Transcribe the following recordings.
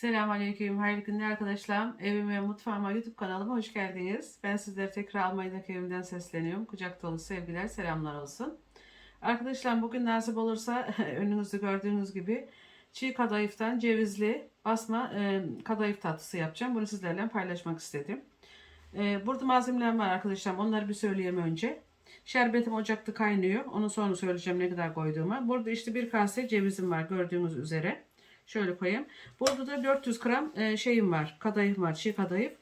Selamünaleyküm, hayırlı günler arkadaşlar. Evime, mutfağıma, YouTube kanalıma hoş geldiniz. Ben sizlere tekrar Almanya'daki evimden sesleniyorum. Kucak dolu sevgiler, selamlar olsun. Arkadaşlar bugün nasip olursa önünüzde gördüğünüz gibi çiğ kadayıftan cevizli basma e, kadayıf tatlısı yapacağım. Bunu sizlerle paylaşmak istedim. E, burada malzemelerim var arkadaşlar. Onları bir söyleyeyim önce. Şerbetim ocakta kaynıyor. Onu sonra söyleyeceğim ne kadar koyduğumu. Burada işte bir kase cevizim var gördüğünüz üzere. Şöyle koyayım. Burada da 400 gram e, şeyim var. Kadayıf var. Çiğ kadayıf.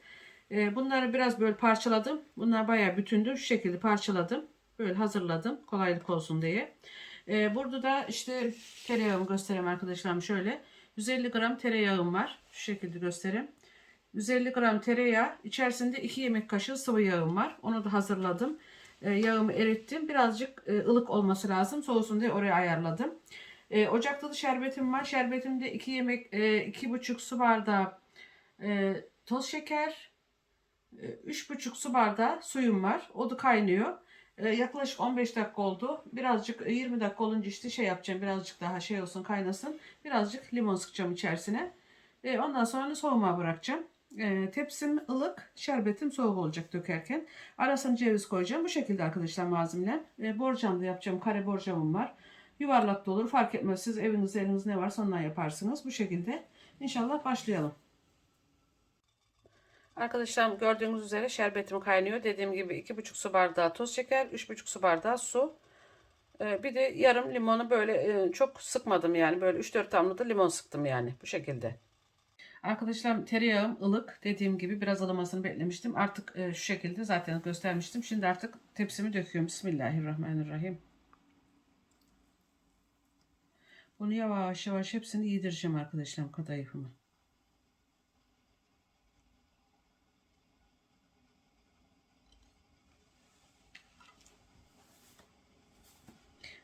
E, bunları biraz böyle parçaladım. Bunlar bayağı bütündü. Şu şekilde parçaladım. Böyle hazırladım. Kolaylık olsun diye. E, burada da işte tereyağımı göstereyim arkadaşlarım şöyle. 150 gram tereyağım var. Şu şekilde göstereyim. 150 gram tereyağı. içerisinde 2 yemek kaşığı sıvı yağım var. Onu da hazırladım. Yağımı erittim. Birazcık ılık olması lazım. Soğusun diye oraya ayarladım. E, ocakta da şerbetim var. Şerbetimde 2 yemek, e, iki buçuk su bardağı e, toz şeker, e, üç buçuk su bardağı suyum var. O da kaynıyor. E, yaklaşık 15 dakika oldu. Birazcık e, 20 dakika olunca işte şey yapacağım. Birazcık daha şey olsun kaynasın. Birazcık limon sıkacağım içerisine. E, ondan sonra soğumaya bırakacağım. E, tepsim ılık, şerbetim soğuk olacak dökerken. Arasına ceviz koyacağım. Bu şekilde arkadaşlar malzemeler. E, borcam da yapacağım. Kare borcamım var. Yuvarlak da olur fark etmez. Siz evinizde eliniz ne varsa ondan yaparsınız. Bu şekilde inşallah başlayalım. Arkadaşlar gördüğünüz üzere şerbetim kaynıyor. Dediğim gibi 2,5 su bardağı toz şeker, 3,5 su bardağı su. Ee, bir de yarım limonu böyle e, çok sıkmadım yani. Böyle 3-4 damla da limon sıktım yani bu şekilde. Arkadaşlar tereyağım ılık. Dediğim gibi biraz ılımasını beklemiştim. Artık e, şu şekilde zaten göstermiştim. Şimdi artık tepsimi döküyorum. Bismillahirrahmanirrahim. Bunu yavaş yavaş hepsini yedireceğim arkadaşlar kadayıfımı.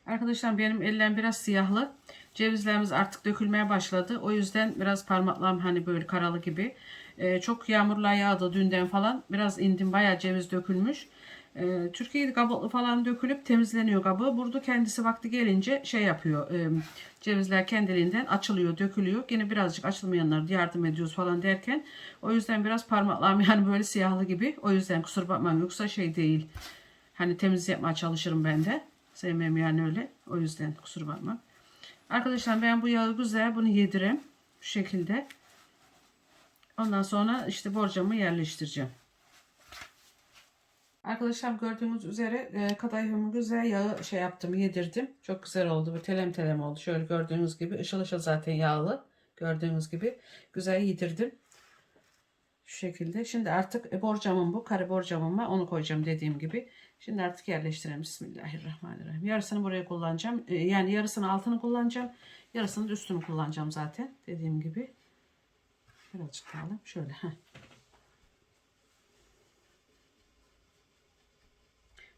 Arkadaşlar benim ellerim biraz siyahlı. Cevizlerimiz artık dökülmeye başladı. O yüzden biraz parmaklarım hani böyle karalı gibi. Ee, çok yağmurlar yağdı dünden falan. Biraz indim bayağı ceviz dökülmüş. Ee, Türkiye'de kabuklu falan dökülüp temizleniyor kabuğu. Burada kendisi vakti gelince şey yapıyor. E, cevizler kendiliğinden açılıyor, dökülüyor. Yine birazcık açılmayanlar yardım ediyoruz falan derken. O yüzden biraz parmaklarım yani böyle siyahlı gibi. O yüzden kusura bakmayın yoksa şey değil. Hani temiz yapmaya çalışırım ben de. Sevmem yani öyle. O yüzden kusura bakma. Arkadaşlar ben bu yağı güzel bunu yedireyim. Şu şekilde. Ondan sonra işte borcamı yerleştireceğim. Arkadaşlar gördüğünüz üzere e, kadayıfımı güzel yağı şey yaptım yedirdim. Çok güzel oldu. Bu telem telem oldu. Şöyle gördüğünüz gibi ışıl ışıl zaten yağlı. Gördüğünüz gibi güzel yedirdim. Şu şekilde. Şimdi artık e, borcamım bu. Kare borcamım var. Onu koyacağım dediğim gibi. Şimdi artık yerleştirelim. Bismillahirrahmanirrahim. Yarısını buraya kullanacağım. E, yani yarısını altını kullanacağım. Yarısını üstünü kullanacağım zaten. Dediğim gibi. Birazcık daha. Şöyle. Heh.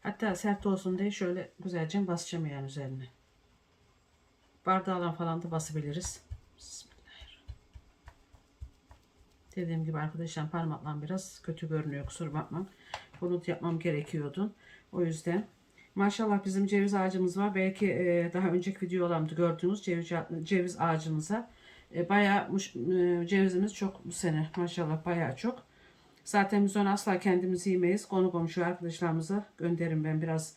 Hatta sert olsun diye şöyle güzelce basacağım yani üzerine. Bardağla falan da basabiliriz. Dediğim gibi arkadaşlar parmakla biraz kötü görünüyor kusura bakmam. Bunu yapmam gerekiyordu. O yüzden maşallah bizim ceviz ağacımız var. Belki e, daha önceki videolarımda gördüğünüz ceviz, ceviz ağacımıza e, bayağı e, cevizimiz çok bu sene maşallah bayağı çok. Zaten biz onu asla kendimiz yemeyiz. Konu komşu arkadaşlarımıza gönderirim ben biraz.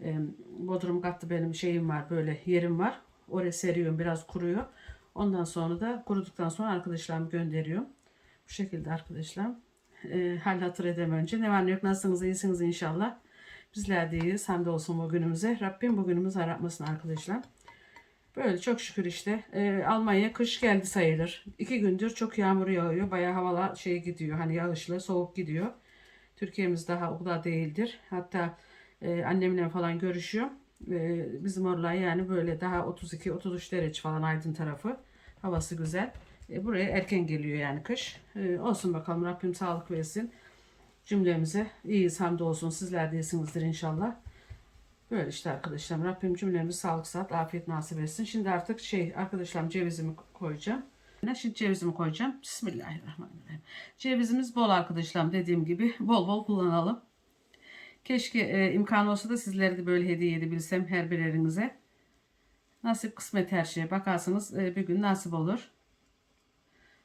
E, bodrum kattı benim şeyim var böyle yerim var. Oraya seriyorum biraz kuruyor. Ondan sonra da kuruduktan sonra arkadaşlarımı gönderiyorum. Bu şekilde arkadaşlar. E, hal hatır edem önce. Ne var ne yok nasılsınız iyisiniz inşallah. Bizler de iyiyiz. Hamdolsun bugünümüze. Rabbim bugünümüz aratmasın arkadaşlar. Böyle çok şükür işte. E, Almanya kış geldi sayılır. İki gündür çok yağmur yağıyor. Bayağı havalar şey gidiyor. Hani yağışlı, soğuk gidiyor. Türkiye'miz daha o kadar değildir. Hatta e, annemle falan görüşüyor. E, bizim oralar yani böyle daha 32-33 derece falan Aydın tarafı. Havası güzel. E, buraya erken geliyor yani kış. E, olsun bakalım Rabbim sağlık versin. Cümlemize iyiyiz hamdolsun. Sizler de iyisinizdir inşallah. Böyle işte arkadaşlar. Rabbim cümlemizi sağlık saat afiyet nasip etsin. Şimdi artık şey arkadaşlar cevizimi koyacağım. Şimdi cevizimi koyacağım. Bismillahirrahmanirrahim. Cevizimiz bol arkadaşlar dediğim gibi bol bol kullanalım. Keşke e, imkan olsa da sizlere de böyle hediye edebilsem her birerinize. Nasip kısmet her şeye. Bakarsınız e, bir gün nasip olur.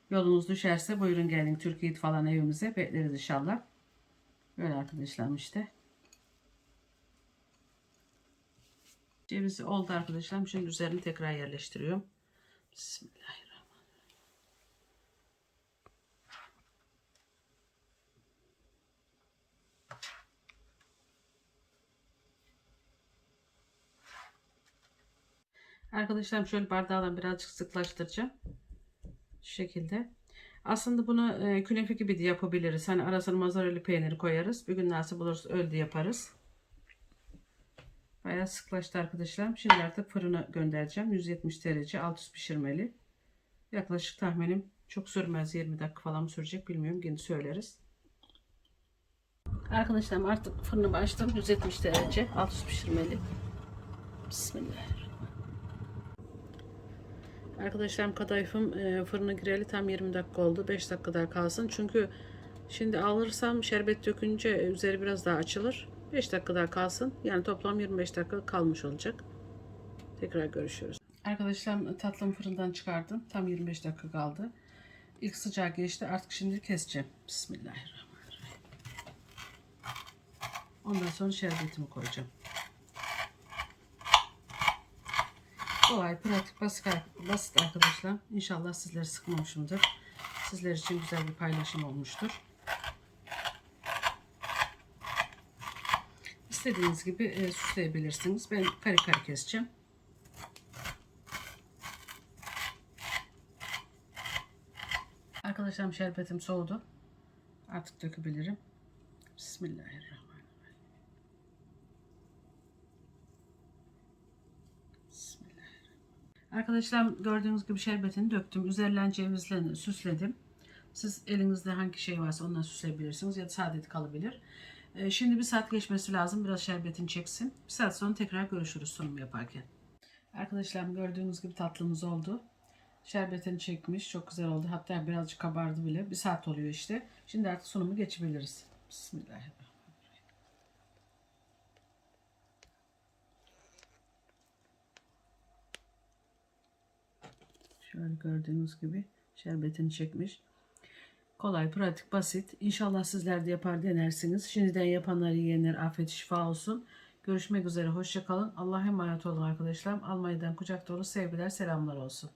Yolunuz düşerse buyurun gelin Türkiye falan evimize bekleriz inşallah. Böyle arkadaşlar işte. Cevizi oldu arkadaşlar. Şimdi üzerini tekrar yerleştiriyorum. Bismillahirrahmanirrahim. Arkadaşlar şöyle bardağla birazcık sıklaştıracağım. Şu şekilde. Aslında bunu e, künefe gibi de yapabiliriz. Hani arasına mozzarella peyniri koyarız. Bir gün nasip olursa öyle de yaparız. Bayağı sıklaştı arkadaşlar. Şimdi artık fırına göndereceğim. 170 derece alt üst pişirmeli. Yaklaşık tahminim çok sürmez. 20 dakika falan sürecek bilmiyorum. Yine söyleriz. Arkadaşlar artık fırını açtım. 170 derece alt üst pişirmeli. Bismillahirrahmanirrahim. Arkadaşlarım kadayıfım e, fırına gireli tam 20 dakika oldu. 5 dakika daha kalsın. Çünkü şimdi alırsam şerbet dökünce üzeri biraz daha açılır. 5 dakika daha kalsın. Yani toplam 25 dakika kalmış olacak. Tekrar görüşürüz. Arkadaşlar tatlım fırından çıkardım. Tam 25 dakika kaldı. İlk sıcağı geçti. Artık şimdi keseceğim. Bismillahirrahmanirrahim. Ondan sonra şerbetimi koyacağım. Kolay, pratik, basit, basit arkadaşlar. İnşallah sizleri sıkmamışımdır. Sizler için güzel bir paylaşım olmuştur. İstediğiniz gibi e, süsleyebilirsiniz. Ben kare kare keseceğim. Arkadaşlarım şerbetim soğudu. Artık dökebilirim. Bismillahirrahmanirrahim. Arkadaşlar gördüğünüz gibi şerbetini döktüm. Üzerinden cevizlerini süsledim. Siz elinizde hangi şey varsa ondan süsleyebilirsiniz ya da sade kalabilir. Ee, Şimdi bir saat geçmesi lazım. Biraz şerbetini çeksin. Bir saat sonra tekrar görüşürüz sunum yaparken. Arkadaşlar gördüğünüz gibi tatlımız oldu. Şerbetini çekmiş. Çok güzel oldu. Hatta birazcık kabardı bile. Bir saat oluyor işte. Şimdi artık sunumu geçebiliriz. Bismillahirrahmanirrahim. Şöyle gördüğünüz gibi şerbetini çekmiş. Kolay, pratik, basit. İnşallah sizler de yapar denersiniz. Şimdiden yapanlar yiyenler afiyet şifa olsun. Görüşmek üzere. Hoşçakalın. Allah'a emanet olun arkadaşlarım. Almanya'dan kucak dolu sevgiler, selamlar olsun.